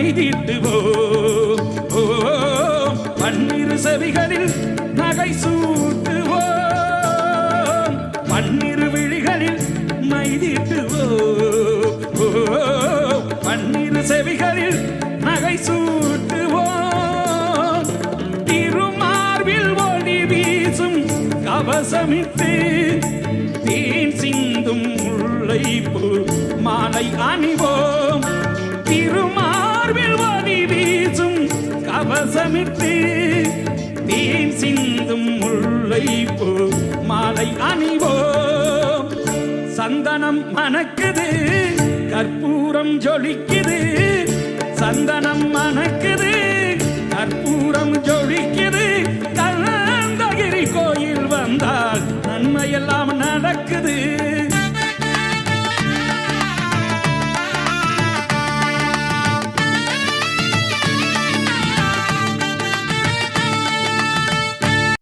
நம்மை தீட்டுவோம் பன்னிரு செவிகளில் நகை சூட்டுவோம். பன்னிரு விழிகளில் மைதீட்டுவோம். ஓம் பன்னிரு செவிகளில் நகை சூட்டுவோம். திருமார்பில் ஒளி வீசும் கவசமிட்டு தேன் சிந்தும் உள்ளை முல்லைப்பூ மாலை அணிவோம். கவசமிட்டு தேன் சிந்தும் முல்லை போ மாலை அணிவோம் சந்தனம் மணக்குது கற்பூரம் ஜொலிக்குது. சந்தனம்